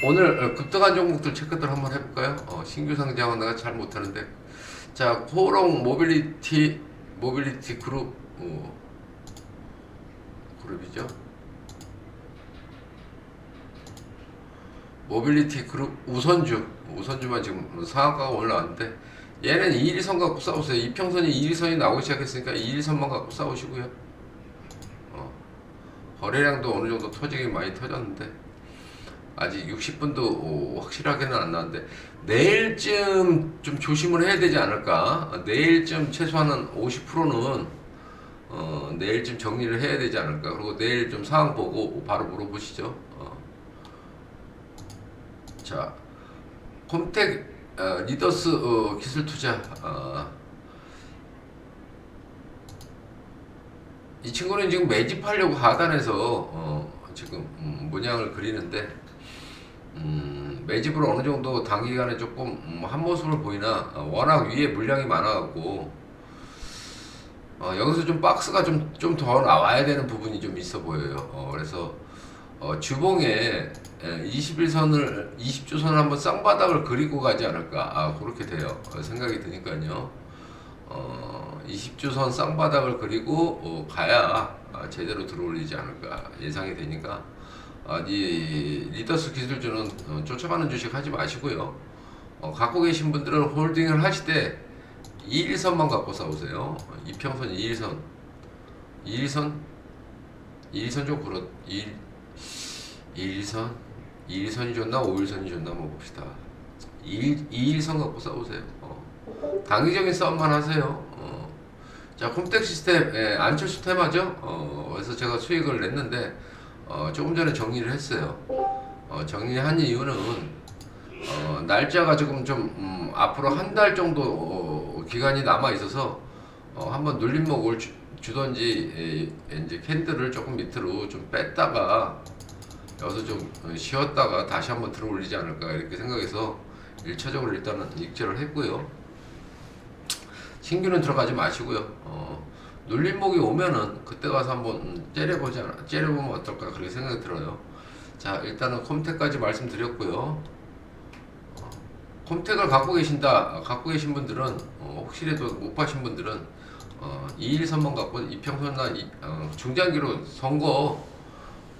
오늘 어, 급등한 종목들 체크들 한번 해볼까요? 어, 신규 상장은 내가 잘 못하는데 자 코롱 모빌리티 모빌리티 그룹 어, 그룹이죠. 모빌리티 그룹 우선주 우선주만 지금 상한가가 올라왔는데 얘는 2일선 갖고 싸우세요. 이평선이 2일선이 나오기 시작했으니까 2일선만 갖고 싸우시고요. 어, 거래량도 어느 정도 터지긴 많이 터졌는데 아직 60분도 확실하게는 안 나왔는데 내일쯤 좀 조심을 해야 되지 않을까? 어, 내일쯤 최소한 50%는 어, 내일쯤 정리를 해야 되지 않을까? 그리고 내일 좀 상황 보고 바로 물어보시죠. 어. 자, 콤텍 어, 리더스 어, 기술 투자 어, 이 친구는 지금 매집하려고 하단에서 어, 지금 음, 모양을 그리는데 음, 매집을 어느 정도 단기간에 조금 음, 한 모습을 보이나 어, 워낙 위에 물량이 많아갖고 어, 여기서 좀 박스가 좀 좀 더 나와야 되는 부분이 좀 있어 보여요. 어, 그래서 어, 주봉에 21선을 20주선을 한번 쌍바닥을 그리고 가지 않을까. 아 그렇게 돼요. 어, 생각이 드니까요. 어, 20주선 쌍바닥을 그리고 어, 가야 아, 제대로 들어올리지 않을까. 예상이 되니까 아, 이 리더스 기술주는 어, 쫓아가는 주식 하지 마시고요. 어, 갖고 계신 분들은 홀딩을 하실 때 2일선만 갖고 싸우세요. 어, 이평선 2일선. 2일선? 2일선 좀 그렇 2일 2일선? 2일선이 좋나? 5일선이 좋나 한번 봅시다. 2일, 2일선 갖고 싸우세요. 어. 단기적인 싸움만 하세요. 어. 자 콤텍 시스템 예, 안철수 테마죠? 어, 그래서 제가 수익을 냈는데 어, 조금 전에 정리를 했어요 어, 정리한 이유는 어, 날짜가 조금 좀 음, 앞으로 한 달 정도 어, 기간이 남아 있어서 어, 한번 눌림목을 주, 주던지 에, 이제 캔들을 조금 밑으로 좀 뺐다가 여기서 좀 쉬었다가 다시 한번 들어 올리지 않을까 이렇게 생각해서 1차적으로 일단은 익절을 했고요. 신규는 들어가지 마시고요. 어, 눌림목이 오면은 그때 가서 한번 않아, 째려보면 어떨까 그렇게 생각이 들어요. 자 일단은 콤텍까지 말씀드렸고요. 어, 콤텍을 갖고 계신다, 갖고 계신 분들은 어, 혹시라도 못 파신 분들은 어, 2일선만 갖고 이평선이나 이- 어, 중장기로 선거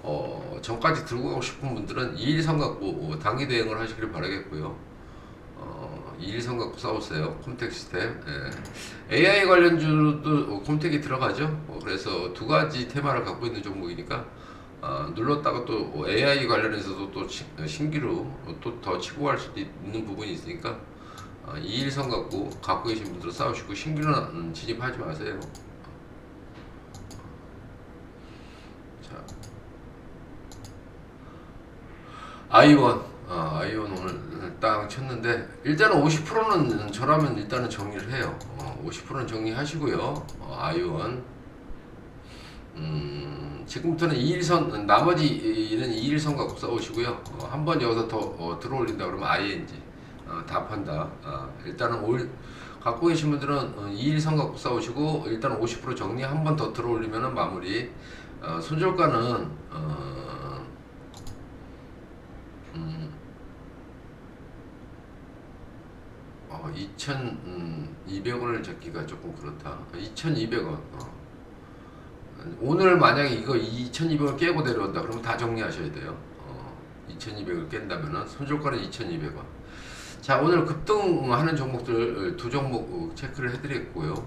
어, 전까지 들고 가고 싶은 분들은 2일선 갖고 어, 단기 대응을 하시길 바라겠고요. 어, 2일선 갖고 싸우세요. 콤텍 시스템. 예. AI 관련주도 어, 콤텍이 들어가죠. 어, 그래서 두 가지 테마를 갖고 있는 종목이니까 어, 눌렀다가 또 어, AI 관련해서도 또 시- 어, 신기루 또더 치고 갈 수도 있는 부분이 있으니까 어, 2일선 갖고 갖고 계신 분들은 싸우시고 신기루는 음, 진입하지 마세요. 자. 아이원, 아, 아이원 오늘 딱 쳤는데 일단은 50%는 저라면 일단은 정리를 해요. 어, 50%는 정리하시고요. 어, 아이원. 음, 지금부터는 2일선, 나머지는 2일선 갖고 싸우시고요. 어, 한번 여기서 더 어, 들어올린다 그러면 ING 어, 답한다. 어, 일단은 올, 갖고 계신 분들은 어, 2일선 갖고 싸우시고 일단 50% 정리 한 번 더 들어올리면 마무리. 어, 손절가는 어, 음, 어, 2,200원을 잡기가 조금 그렇다. 2,200원. 어. 오늘 만약에 이거 2,200원 깨고 내려온다 그러면 다 정리하셔야 돼요. 어, 2,200을 깬다면은 손절가는 2,200원. 자, 오늘 급등하는 종목들 두 종목 어, 체크를 해드렸고요.